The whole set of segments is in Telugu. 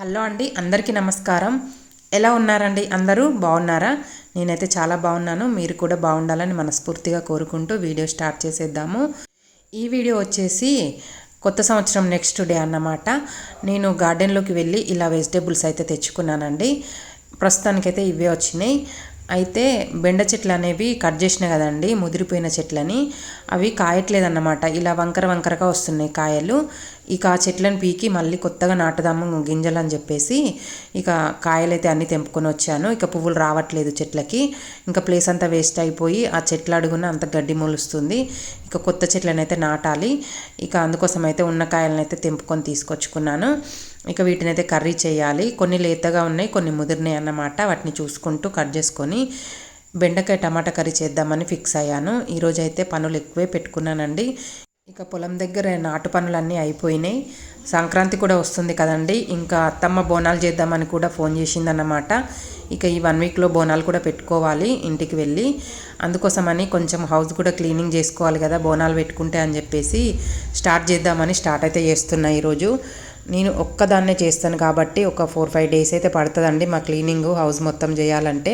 హలో అండి అందరికీ నమస్కారం. ఎలా ఉన్నారండి? అందరూ బాగున్నారా? నేనైతే చాలా బాగున్నాను. మీరు కూడా బాగుండాలని మనస్ఫూర్తిగా కోరుకుంటూ వీడియో స్టార్ట్ చేసేద్దాము. ఈ వీడియో వచ్చేసి కొత్త సంవత్సరం నెక్స్ట్ డే అన్నమాట. నేను గార్డెన్లోకి వెళ్ళి ఇలా వెజిటేబుల్స్ అయితే తెచ్చుకున్నానండి. ప్రస్తుతానికైతే ఇవే వచ్చినాయి. అయితే బెండ చెట్లు అనేవి కట్ చేసిన కదండి ముదిరిపోయిన చెట్లని. అవి కాయట్లేదన్నమాట. ఇలా వంకర వంకరగా వస్తున్నాయి కాయలు. ఇక ఆ చెట్లను పీకి మళ్ళీ కొత్తగా నాటుదాము గింజలు అని చెప్పేసి ఇక కాయలైతే అన్ని అన్నీ తెంపుకొని వచ్చాను. ఇక పువ్వులు రావట్లేదు చెట్లకి. ఇంకా ప్లేస్ అంతా వేస్ట్ అయిపోయి ఆ చెట్ల అడుగున అంత గడ్డి మొలుస్తుంది. ఇక కొత్త చెట్లను అయితే నాటాలి. ఇక అందుకోసం అయితే ఉన్న కాయలను అయితే తెంపుకొని తీసుకొచ్చుకున్నాను. ఇక వీటిని అయితే కర్రీ చేయాలి. కొన్ని లేతగా ఉన్నాయి కొన్ని ముదిరినాయి అన్నమాట. వాటిని చూసుకుంటూ కట్ చేసుకొని బెండకాయ టమాటా కర్రీ చేద్దామని ఫిక్స్ అయ్యాను. ఈరోజు అయితే పనులు ఎక్కువే పెట్టుకున్నానండి. ఇక పొలం దగ్గర నాటు పనులన్నీ అయిపోయినాయి. సంక్రాంతి కూడా వస్తుంది కదండి. ఇంకా అత్తమ్మ బోనాలు చేద్దామని కూడా ఫోన్ చేసిందన్నమాట. ఇక ఈ వన్ వీక్లో బోనాలు కూడా పెట్టుకోవాలి ఇంటికి వెళ్ళి. అందుకోసమని కొంచెం హౌస్ కూడా క్లీనింగ్ చేసుకోవాలి కదా బోనాలు పెట్టుకుంటే అని చెప్పేసి స్టార్ట్ చేద్దామని స్టార్ట్ అయితే చేస్తున్నా ఈరోజు. నేను ఒక్కదాన్నే చేస్తాను కాబట్టి ఒక ఫోర్ ఫైవ్ డేస్ అయితే పడుతుందండి మా క్లీనింగ్ హౌస్ మొత్తం చేయాలంటే.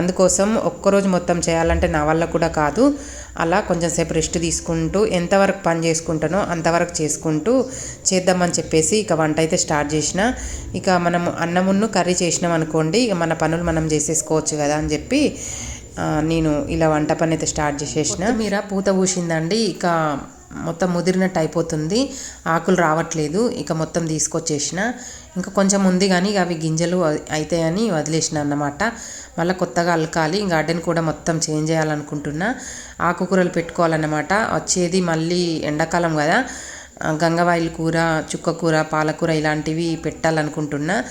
అందుకోసం ఒక్కరోజు మొత్తం చేయాలంటే నా వల్ల కూడా కాదు. అలా కొంచెం సేపు రెస్ట్ తీసుకుంటూ ఎంతవరకు పని చేసుకుంటానో అంతవరకు చేసుకుంటూ చేద్దామని చెప్పేసి ఇక వంట అయితే స్టార్ట్ చేసిన. ఇక మనం అన్నమున్ను కర్రీ చేసినాం అనుకోండి ఇక మన పనులు మనం చేసేసుకోవచ్చు కదా అని చెప్పి నేను ఇలా వంట పని అయితే స్టార్ట్ చేసేసిన. మీరా పూత పూసిందండి. ఇక మొత్తం ముదిరినట్టు అయిపోతుంది. ఆకులు రావట్లేదు. ఇక మొత్తం తీసుకొచ్చేసిన. ఇంకా కొంచెం ఉంది కానీ అవి గింజలు అవుతాయని వదిలేసిన అన్నమాట. మళ్ళీ కొత్తగా అలకాలి. గార్డెన్ కూడా మొత్తం చేంజ్ చేయాలనుకుంటున్నా. ఆకుకూరలు పెట్టుకోవాలన్నమాట. వచ్చేది మళ్ళీ ఎండాకాలం కదా. గంగవాయిల కూర చుక్క కూర పాలకూర ఇలాంటివి పెట్టాలనుకుంటున్నా.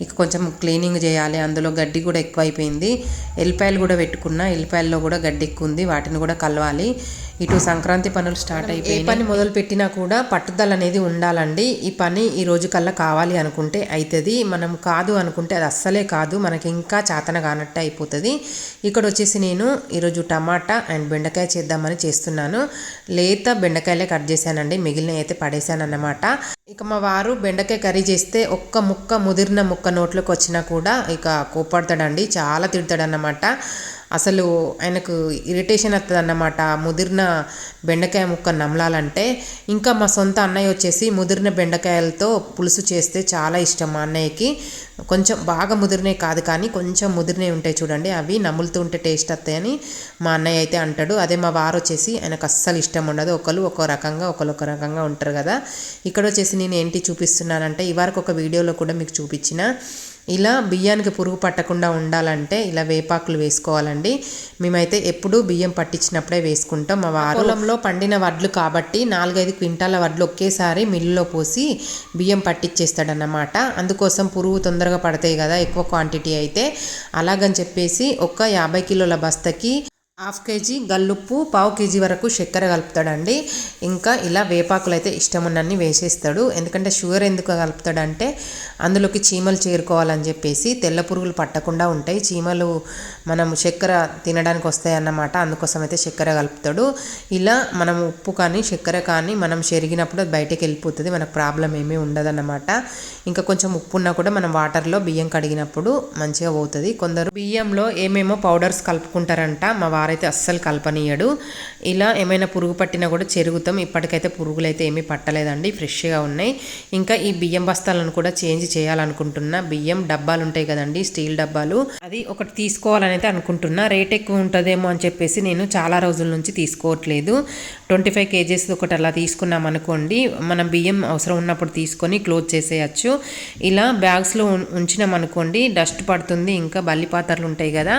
ఇక కొంచెం క్లీనింగ్ చేయాలి. అందులో గడ్డి కూడా ఎక్కువైపోయింది. ఎల్లిపాయలు కూడా పెట్టుకున్నా. ఎల్లిపాయల్లో కూడా గడ్డి ఎక్కువ ఉంది. వాటిని కూడా కలవాలి. ఇటు సంక్రాంతి పనులు స్టార్ట్ అయిపోయి ఏ పని మొదలు పెట్టినా కూడా పట్టుదల అనేది ఉండాలండి. ఈ పని ఈ రోజు కల్లా కావాలి అనుకుంటే అవుతుంది మనం కాదు అనుకుంటే అది అస్సలే కాదు. మనకి ఇంకా చాతన కానట్టు అయిపోతుంది. ఇక్కడ వచ్చేసి నేను ఈరోజు టమాటా అండ్ బెండకాయ చేద్దామని చేస్తున్నాను. లేత బెండకాయలే కట్ చేశానండి. మిగిలిన అయితే పడేశాను అన్నమాట ఇక మా వారు బెండకాయ కర్రీ చేస్తే ఒక్క ముక్క ముదిరిన ముక్క నోట్లోకి వచ్చినా కూడా ఇక కోపడతాడండి చాలా తిడతాడన్నమాట. అసలు ఆయనకు ఇరిటేషన్ వస్తుంది అన్నమాట ముదిరిన బెండకాయ ముక్క నమలాలంటే ఇంకా మా సొంత అన్నయ్య వచ్చేసి ముదిరిన బెండకాయలతో పులుసు చేస్తే చాలా ఇష్టం మా అన్నయ్యకి. కొంచెం బాగా ముదిరినవి కాదు కానీ కొంచెం ముదిరినవి ఉంటాయి చూడండి అవి నములుతూ ఉంటే టేస్ట్ వస్తాయని మా అన్నయ్య అయితే అంటాడు. అదే మా వారు వచ్చేసి ఆయనకు అస్సలు ఇష్టం ఉండదు. ఒకరు ఒక రకంగా ఒకరు ఒక రకంగా ఉంటారు కదా. ఇక్కడ వచ్చేసి నేను ఏంటి చూపిస్తున్నానంటే ఇవరకు ఒక వీడియోలో కూడా మీకు చూపించిన ఇలా బియ్యానికి పురుగు పట్టకుండా ఉండాలంటే ఇలా వేపాకులు వేసుకోవాలండి. మేమైతే ఎప్పుడు బియ్యం పట్టించినప్పుడే వేసుకుంటాం. మా వారంలో పండిన వడ్లు కాబట్టి నాలుగైదు క్వింటాల వడ్లు ఒకేసారి మిల్లులో పోసి బియ్యం పట్టించేస్తాడన్నమాట అందుకోసం పురుగు తొందరగా పడతాయి కదా ఎక్కువ క్వాంటిటీ అయితే. అలాగని చెప్పేసి ఒక యాభై కిలోల బస్తకి హాఫ్ కేజీ గల్లుప్పు పావు కేజీ వరకు చక్కెర కలుపుతాడండి. ఇంకా ఇలా వేపాకులు అయితే ఇష్టం ఉన్నన్ని వేసేస్తాడు. ఎందుకంటే షుగర్ ఎందుకు కలుపుతాడంటే అందులోకి చీమలు చేరుకోవాలని చెప్పేసి తెల్ల పురుగులు పట్టకుండా ఉంటాయి. చీమలు మనం చక్కెర తినడానికి వస్తాయి అన్నమాట అందుకోసం అయితే చక్కెర కలుపుతాడు. ఇలా మనం ఉప్పు కానీ చక్కెర కానీ మనం చెరిగినప్పుడు అది బయటకు వెళ్ళిపోతుంది. మనకు ప్రాబ్లం ఏమీ ఉండదన్నమాట. ఇంకా కొంచెం ఉప్పు ఉన్నా కూడా మనం వాటర్లో బియ్యం కడిగినప్పుడు మంచిగా పోతుంది. కొందరు బియ్యంలో ఏమేమో పౌడర్స్ కలుపుకుంటారంట. మా అయితే అస్సలు కలపనీయడు. ఇలా ఏమైనా పురుగు పట్టినా కూడా చెరుగుతాం. ఇప్పటికైతే పురుగులు అయితే ఏమీ పట్టలేదండి. ఫ్రెష్గా ఉన్నాయి. ఇంకా ఈ బియ్యం బస్తాలను కూడా చేంజ్ చేయాలనుకుంటున్నా. బియ్యం డబ్బాలు ఉంటాయి కదండి స్టీల్ డబ్బాలు. అది ఒకటి తీసుకోవాలని అయితే అనుకుంటున్నా. రేట్ ఎక్కువ ఉంటుందేమో అని చెప్పేసి నేను చాలా రోజుల నుంచి తీసుకోవట్లేదు. ట్వంటీ ఫైవ్ కేజీస్ ఒకటి అలా తీసుకున్నాం అనుకోండి మనం బియ్యం అవసరం ఉన్నప్పుడు తీసుకొని క్లోజ్ చేసేయచ్చు. ఇలా బ్యాగ్స్లో ఉంచినాం అనుకోండి డస్ట్ పడుతుంది ఇంకా బల్లి పాత్రలు ఉంటాయి కదా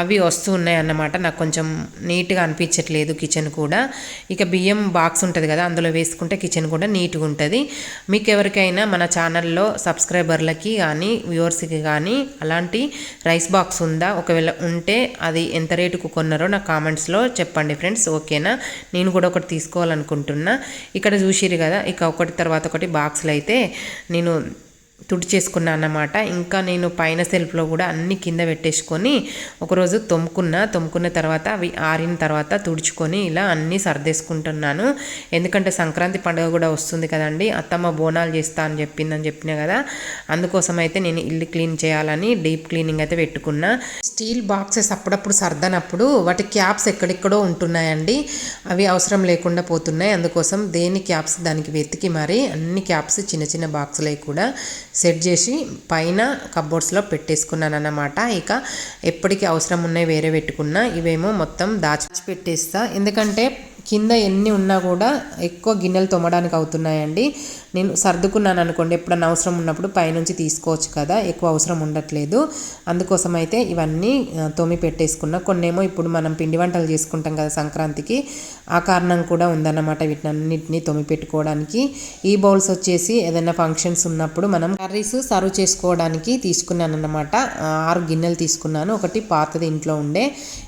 అవి వస్తూ ఉన్నాయి అన్నమాట నాకు కొంచెం నీట్గా అనిపించట్లేదు కిచెన్ కూడా. ఇక బియ్యం బాక్స్ ఉంటుంది కదా అందులో వేసుకుంటే కిచెన్ కూడా నీట్గా ఉంటుంది. మీకు ఎవరికైనా మన ఛానల్లో సబ్స్క్రైబర్లకి కానీ వ్యూవర్స్కి కానీ అలాంటి రైస్ బాక్స్ ఉందా? ఒకవేళ ఉంటే అది ఎంత రేటుకు కొన్నారో నా కామెంట్స్లో చెప్పండి ఫ్రెండ్స్ ఓకేనా? నేను కూడా ఒకటి తీసుకోవాలనుకుంటున్నా. ఇక్కడ చూసిరు కదా ఇక ఒకటి తర్వాత ఒకటి బాక్స్లు అయితే నేను తుడిచేసుకున్నా అన్నమాట. ఇంకా నేను పైన సెల్ఫ్లో కూడా అన్ని కింద పెట్టేసుకొని ఒకరోజు తొమ్ముకున్న. తొమ్ముకున్న తర్వాత అవి ఆరిన తర్వాత తుడుచుకొని ఇలా అన్నీ సర్దేసుకుంటున్నాను. ఎందుకంటే సంక్రాంతి పండుగ కూడా వస్తుంది కదండి. అత్తమ్మ బోనాలు చేస్తా అని చెప్పిందని చెప్పిన కదా. అందుకోసం అయితే నేను ఇల్లు క్లీన్ చేయాలని డీప్ క్లీనింగ్ అయితే పెట్టుకున్నా. స్టీల్ బాక్సెస్ అప్పుడప్పుడు సర్దనప్పుడు వాటి క్యాప్స్ ఎక్కడెక్కడో ఉంటున్నాయండి. అవి అవసరం లేకుండా పోతున్నాయి. అందుకోసం దేని క్యాప్స్ దానికి వెతికి మరి అన్ని క్యాప్స్ చిన్న చిన్న బాక్సులే కూడా సెట్ చేసి పైన కబోర్డ్స్లో పెట్టేసుకున్నాను అన్నమాట ఇక ఎప్పటికీ అవసరం ఉన్నాయి వేరే పెట్టుకున్నా ఇవేమో మొత్తం దాచి పెట్టేస్తా. ఎందుకంటే కింద ఎన్ని ఉన్నా కూడా ఎక్కువ గిన్నెలు తోమడానికి అవుతున్నాయండి. నేను సర్దుకున్నాను అనుకోండి ఎప్పుడన్నా అవసరం ఉన్నప్పుడు పైనుంచి తీసుకోవచ్చు కదా ఎక్కువ అవసరం ఉండట్లేదు. అందుకోసం అయితే ఇవన్నీ తోమి పెట్టేసుకున్నా. కొన్నేమో ఇప్పుడు మనం పిండి వంటలు చేసుకుంటాం కదా సంక్రాంతికి ఆ కారణం కూడా ఉందన్నమాట వీటినన్నిటిని తోమి పెట్టుకోవడానికి. ఈ బౌల్స్ వచ్చేసి ఏదైనా ఫంక్షన్స్ ఉన్నప్పుడు మనం కర్రీస్ సర్వ్ చేసుకోవడానికి తీసుకున్నాను అన్నమాట ఆరు గిన్నెలు తీసుకున్నాను. ఒకటి పాతది ఇంట్లో ఉండే.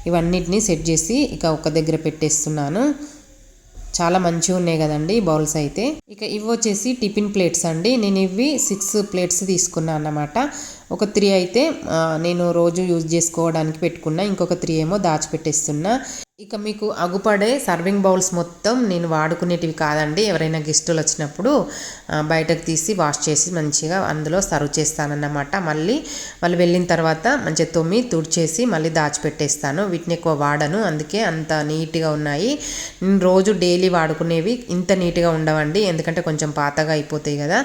ఇవన్నిటిని సెట్ చేసి ఇక ఒక దగ్గర పెట్టేస్తున్నాను. చాలా మంచిగా ఉన్నాయి కదండి బౌల్స్ అయితే. ఇక ఇవి వచ్చేసి టిఫిన్ ప్లేట్స్ అండి. నేను ఇవి సిక్స్ ప్లేట్స్ తీసుకున్నాను అన్నమాట. ఒక త్రీ అయితే నేను రోజు యూజ్ చేసుకోవడానికి పెట్టుకున్నా. ఇంకొక త్రీ ఏమో దాచిపెట్టేస్తున్నా. ఇక మీకు అగుపడే సర్వింగ్ బౌల్స్ మొత్తం నేను వాడుకునేటివి కాదండి. ఎవరైనా గెస్టులు వచ్చినప్పుడు బయటకు తీసి వాష్ చేసి మంచిగా అందులో సర్వ్ చేస్తానన్నమాట. మళ్ళీ వాళ్ళు వెళ్ళిన తర్వాత మంచిగా తొమ్మి తుడిచేసి మళ్ళీ దాచిపెట్టేస్తాను. వీటిని ఎక్కువ వాడను. అందుకే అంత నీట్గా ఉన్నాయి. నేను రోజు డైలీ వాడుకునేవి ఇంత నీట్గా ఉండవండి. ఎందుకంటే కొంచెం పాతగా అయిపోతాయి కదా.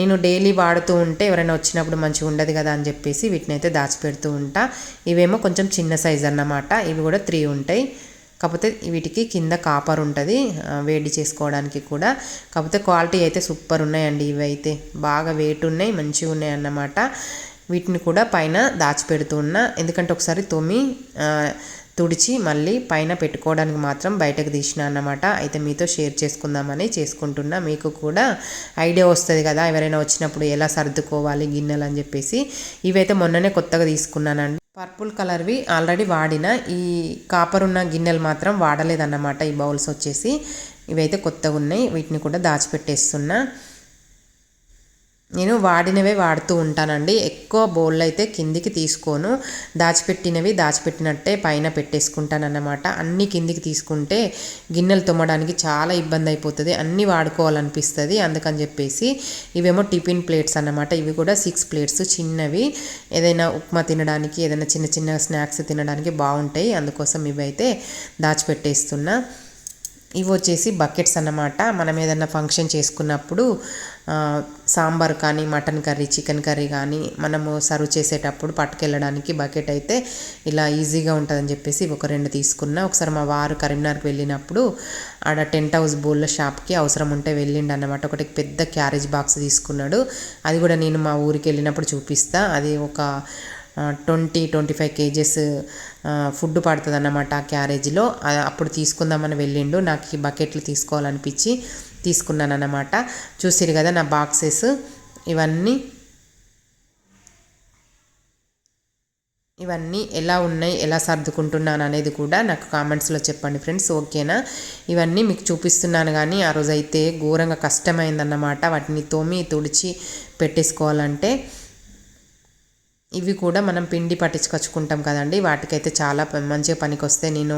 నేను డైలీ వాడుతూ ఉంటే ఎవరైనా వచ్చినప్పుడు మంచిగా ఉండదు కదా అని చెప్పేసి వీటిని అయితే దాచిపెడుతూ ఉంటా. ఇవేమో కొంచెం చిన్న సైజ్ అన్నమాట. ఇవి కూడా త్రీ ఉంటాయి. కాకపోతే వీటికి కింద కాపర్ ఉంటుంది వేడి చేసుకోవడానికి కూడా. కాకపోతే క్వాలిటీ అయితే సూపర్ ఉన్నాయండి ఇవి అయితే. బాగా వెయిట్ ఉన్నాయి మంచిగా ఉన్నాయి అన్నమాట. వీటిని కూడా పైన దాచిపెడుతూ ఉన్నా. ఎందుకంటే ఒకసారి తొమ్మి తుడిచి మళ్ళీ పైన పెట్టుకోవడానికి మాత్రం బయటకు తీసిన అన్నమాట. అయితే మీతో షేర్ చేసుకుందామని చేసుకుంటున్నా. మీకు కూడా ఐడియా వస్తుంది కదా ఎవరైనా వచ్చినప్పుడు ఎలా సర్దుకోవాలి గిన్నెలు అని చెప్పేసి. ఇవైతే మొన్ననే కొత్తగా తీసుకున్నానండి. పర్పుల్ కలర్వి ఆల్రెడీ వాడిన. ఈ కాపర్ ఉన్న గిన్నెలు మాత్రం వాడలేదన్నమాట ఈ బౌల్స్ వచ్చేసి. ఇవైతే కొత్తగా ఉన్నాయి వీటిని కూడా దాచిపెట్టేస్తున్నా. నేను వాడినవే వాడుతూ ఉంటానండి. ఎక్కువ బౌల్ అయితే కిందికి తీసుకోను. దాచిపెట్టినవి దాచిపెట్టినట్టే పైన పెట్టేసుకుంటానన్నమాట. అన్నీ కిందికి తీసుకుంటే గిన్నెలు తోమడానికి చాలా ఇబ్బంది అయిపోతుంది అన్నీ వాడుకోవాలనిపిస్తుంది. అందుకని చెప్పేసి ఇవేమో టిఫిన్ ప్లేట్స్ అన్నమాట. ఇవి కూడా సిక్స్ ప్లేట్స్ చిన్నవి. ఏదైనా ఉప్మా తినడానికి ఏదైనా చిన్న చిన్న స్నాక్స్ తినడానికి బాగుంటాయి. అందుకోసం ఇవైతే దాచిపెట్టేస్తున్నా. ఇవి వచ్చేసి బకెట్స్ అన్నమాట. మనం ఏదైనా ఫంక్షన్ చేసుకున్నప్పుడు సాంబార్ కానీ మటన్ కర్రీ చికెన్ కర్రీ కానీ మనము సర్వ్ చేసేటప్పుడు పట్టుకెళ్ళడానికి బకెట్ అయితే ఇలా ఈజీగా ఉంటుందని చెప్పేసి ఒక రెండు తీసుకున్నా. ఒకసారి మా వారు కరీంనగర్కి వెళ్ళినప్పుడు ఆడ టెంట్ హౌస్ బోల్ల షాప్కి అవసరం ఉంటే వెళ్ళిండు అన్నమాట ఒకటి పెద్ద క్యారేజ్ బాక్స్ తీసుకున్నాడు. అది కూడా నేను మా ఊరికి వెళ్ళినప్పుడు చూపిస్తా. అది ఒక twenty twenty five kgs food పడుతుంది అన్నమాట ఆ క్యారేజీలో. అప్పుడు తీసుకుందామని వెళ్ళిండు. నాకు ఈ బకెట్లు తీసుకోవాలనిపించి తీసుకున్నాను అన్నమాట చూసిరు కదా నా బాక్సెస్? ఇవన్నీ ఇవన్నీ ఎలా ఉన్నాయి ఎలా సర్దుకుంటున్నాను అనేది కూడా నాకు కామెంట్స్లో చెప్పండి ఫ్రెండ్స్ ఓకేనా? ఇవన్నీ మీకు చూపిస్తున్నాను కానీ ఆ రోజైతే ఘోరంగా కష్టమైందన్నమాట. వాటిని తోమి తుడిచి పెట్టేసుకోవాలంటే ఇవి కూడా మనం పిండి పట్టించుకొచ్చుకుంటాం కదండి. వాటికైతే చాలా మంచిగా పనికి వస్తే నేను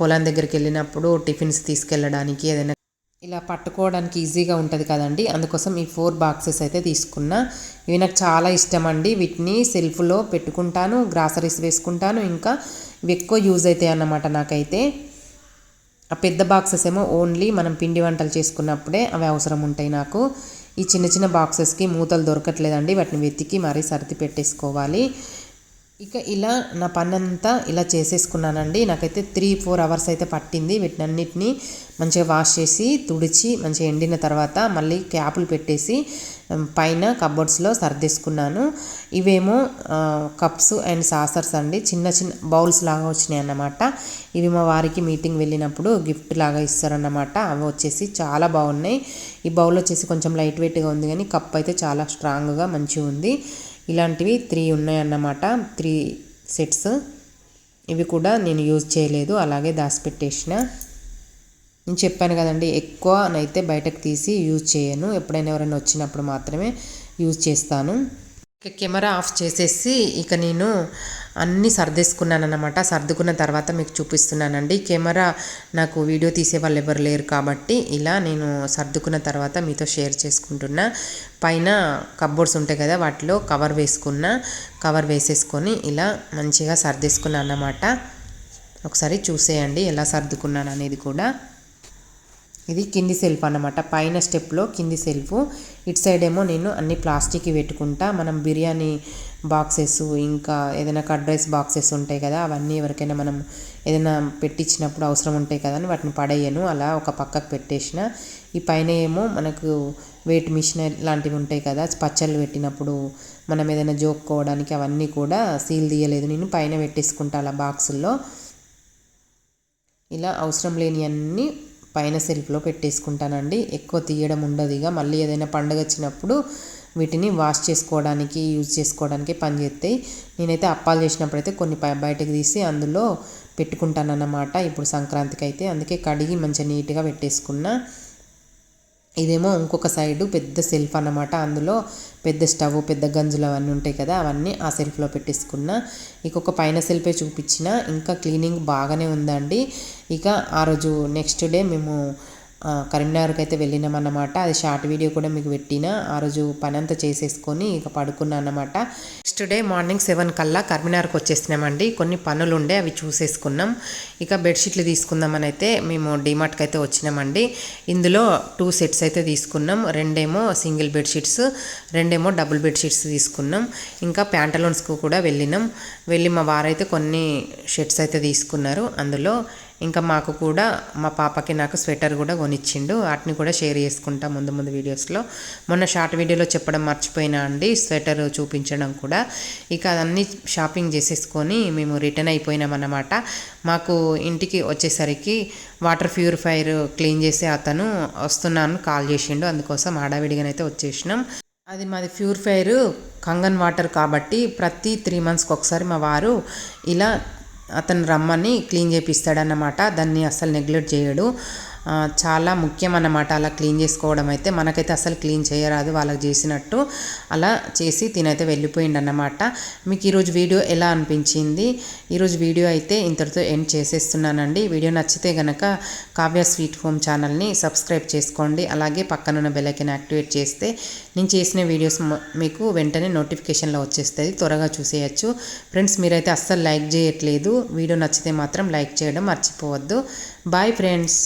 పొలం దగ్గరికి వెళ్ళినప్పుడు టిఫిన్స్ తీసుకెళ్ళడానికి ఏదైనా ఇలా పట్టుకోవడానికి ఈజీగా ఉంటుంది కదండి. అందుకోసం ఈ ఫోర్ బాక్సెస్ అయితే తీసుకున్నా. ఇవి నాకు చాలా ఇష్టం అండి వీటిని సెల్ఫ్లో పెట్టుకుంటాను గ్రాసరీస్ వేసుకుంటాను. ఇంకా ఇవి ఎక్కువ యూజ్ అవుతాయి అన్నమాట నాకైతే. ఆ పెద్ద బాక్సెస్ ఏమో ఓన్లీ మనం పిండి వంటలు చేసుకున్నప్పుడే అవి అవసరం ఉంటాయి నాకు. ఈ చిన్న చిన్న బాక్సెస్కి మూతలు దొరకట్లేదండి. వాటిని వెతికి మరీ సర్ది పెట్టేసుకోవాలి. ఇక ఇలా నా పని అంతా ఇలా చేసేసుకున్నానండి. నాకైతే త్రీ ఫోర్ అవర్స్ అయితే పట్టింది వీటినన్నిటిని మంచిగా వాష్ చేసి తుడిచి మంచిగా ఎండిన తర్వాత మళ్ళీ క్యాపులు పెట్టేసి పైన కబోర్డ్స్లో సర్దేసుకున్నాను. ఇవేమో కప్స్ అండ్ సాసర్స్ అండి. చిన్న చిన్న బౌల్స్ లాగా వచ్చినాయి అన్నమాట. ఇవి మా వారికి మీటింగ్ వెళ్ళినప్పుడు గిఫ్ట్ లాగా ఇస్తారన్నమాట. అవి వచ్చేసి చాలా బాగున్నాయి. ఈ బౌల్ వచ్చేసి కొంచెం లైట్ వెయిట్గా ఉంది కానీ కప్ అయితే చాలా స్ట్రాంగ్గా మంచిగా ఉంది. ఇలాంటివి త్రీ ఉన్నాయన్నమాట. Three sets. ఇవి కూడా నేను యూజ్ చేయలేదు. అలాగే దాచిపెట్టేసిన. నేను చెప్పాను కదండి ఎక్కువ నైతే బయటకు తీసి యూజ్ చేయను. ఎప్పుడైనా ఎవరైనా వచ్చినప్పుడు మాత్రమే యూజ్ చేస్తాను. ఇక కెమెరా ఆఫ్ చేసేసి ఇక నేను అన్నీ సర్దేసుకున్నాను అనమాట సర్దుకున్న తర్వాత మీకు చూపిస్తున్నానండి. కెమెరా నాకు వీడియో తీసే వాళ్ళు ఎవరు లేరు కాబట్టి ఇలా నేను సర్దుకున్న తర్వాత మీతో షేర్ చేసుకుంటున్నా. పైన కబ్బోర్డ్స్ ఉంటాయి కదా వాటిలో కవర్ వేసుకున్న కవర్ వేసేసుకొని ఇలా మంచిగా సర్దేసుకున్నాను అన్నమాట ఒకసారి చూసేయండి ఎలా సర్దుకున్నాను అనేది కూడా. ఇది కింది సెల్ఫ్ అన్నమాట. పైన స్టెప్లో కింది సెల్ఫ్. ఇటు సైడ్ ఏమో నేను అన్ని ప్లాస్టిక్ పెట్టుకుంటా. మనం బిర్యానీ బాక్సెస్ ఇంకా ఏదైనా కట్ రైస్ బాక్సెస్ ఉంటాయి కదా అవన్నీ ఎవరికైనా మనం ఏదైనా పెట్టించినప్పుడు అవసరం ఉంటాయి కదా అని వాటిని పడేయను. అలా ఒక పక్కకు పెట్టేసిన. ఈ పైన ఏమో మనకు వెయిట్ మిషన్ లాంటివి ఉంటాయి కదా పచ్చళ్ళు పెట్టినప్పుడు మనం ఏదైనా జోక్కోవడానికి అవన్నీ కూడా సీల్ తీయలేదు. నేను పైన పెట్టేసుకుంటా అలా బాక్సుల్లో ఇలా అవసరం లేని అన్నీ పైన సెల్ఫ్లో పెట్టేసుకుంటానండి. ఎక్కువ తీయడం ఉండదు ఇక. మళ్ళీ ఏదైనా పండుగ వచ్చినప్పుడు వీటిని వాష్ చేసుకోవడానికి యూజ్ చేసుకోవడానికి పనిచేస్తాయి నేనైతే అప్పాలు చేసినప్పుడు అయితే కొన్ని బయటకు తీసి అందులో పెట్టుకుంటానన్నమాట. ఇప్పుడు సంక్రాంతికి అయితే అందుకే కడిగి మంచిగా నీట్గా పెట్టేసుకున్నా. ఇదేమో ఇంకొక సైడు పెద్ద సెల్ఫ్ అన్నమాట. అందులో పెద్ద స్టవ్ పెద్ద గంజులు అవన్నీ ఉంటాయి కదా అవన్నీ ఆ సెల్ఫ్లో పెట్టేసుకున్న. ఇంకొక పైన సెల్ఫే చూపించిన ఇంకా క్లీనింగ్ బాగానే ఉందండి. ఇక ఆ రోజు నెక్స్ట్ డే మేము కరీంనగర్కి అయితే వెళ్ళినామన్నమాట. అది షార్ట్ వీడియో కూడా మీకు పెట్టిన. ఆ రోజు పని అంతా చేసేసుకొని ఇక పడుకున్నా అన్నమాట. నెక్స్ట్ డే మార్నింగ్ సెవెన్ కల్లా కరీంనగర్కి వచ్చేసినామండి. కొన్ని పనులు ఉండే అవి చూసేసుకున్నాం. ఇక బెడ్షీట్లు తీసుకుందామని అయితే మేము డిమార్ట్కి అయితే వచ్చినామండి. ఇందులో టూ సెట్స్ అయితే తీసుకున్నాం. రెండేమో సింగిల్ బెడ్షీట్స్ రెండేమో డబుల్ బెడ్షీట్స్ తీసుకున్నాం. ఇంకా ప్యాంటలోన్స్కు కూడా వెళ్ళినాం. వెళ్ళి మా వారైతే కొన్ని షర్ట్స్ అయితే తీసుకున్నారు. అందులో ఇంకా మాకు కూడా మా పాపకి నాకు స్వెటర్ కూడా కొనిచ్చిండు. వాటిని కూడా షేర్ చేసుకుంటా ముందు ముందు వీడియోస్లో. మొన్న షార్ట్ వీడియోలో చెప్పడం మర్చిపోయినా అండి స్వెటర్ చూపించడం కూడా. ఇక అదన్నీ షాపింగ్ చేసేసుకొని మేము రిటర్న్ అయిపోయినాం అన్నమాట. మాకు ఇంటికి వచ్చేసరికి వాటర్ ప్యూరిఫైర్ క్లీన్ చేసే అతను వస్తున్నాను కాల్ చేసిండు. అందుకోసం ఆడావిడిగానైతే వచ్చేసినాం. అది మాది ప్యూరిఫైర్ కంగన్ వాటర్ కాబట్టి ప్రతి త్రీ మంత్స్కి ఒకసారి మా వారు ఇలా అతను రమ్మని క్లీన్ చేపిస్తాడన్నమాట. దాన్ని అస్సలు నెగ్లెక్ట్ చేయడు. చాలా ముఖ్యం అన్నమాట అలా క్లీన్ చేసుకోవడం అయితే మనకైతే అసలు క్లీన్ చేయరాదు వాళ్ళకి చేసినట్టు అలా చేసి తినైతే వెళ్ళిపోయింది అన్నమాట మీకు ఈరోజు వీడియో ఎలా అనిపించింది? ఈరోజు వీడియో అయితే ఇంతటితో ఎండ్ చేసేస్తున్నానండి. వీడియో నచ్చితే కనుక కావ్య స్వీట్ హోమ్ ఛానల్ని సబ్స్క్రైబ్ చేసుకోండి. అలాగే పక్కనున్న బెల్లైకన్ యాక్టివేట్ చేస్తే నేను చేసిన వీడియోస్ మీకు వెంటనే నోటిఫికేషన్లో వచ్చేస్తుంది. త్వరగా చూసేయచ్చు. ఫ్రెండ్స్ మీరైతే అస్సలు లైక్ చేయట్లేదు. వీడియో నచ్చితే మాత్రం లైక్ చేయడం మర్చిపోవద్దు. Bye friends.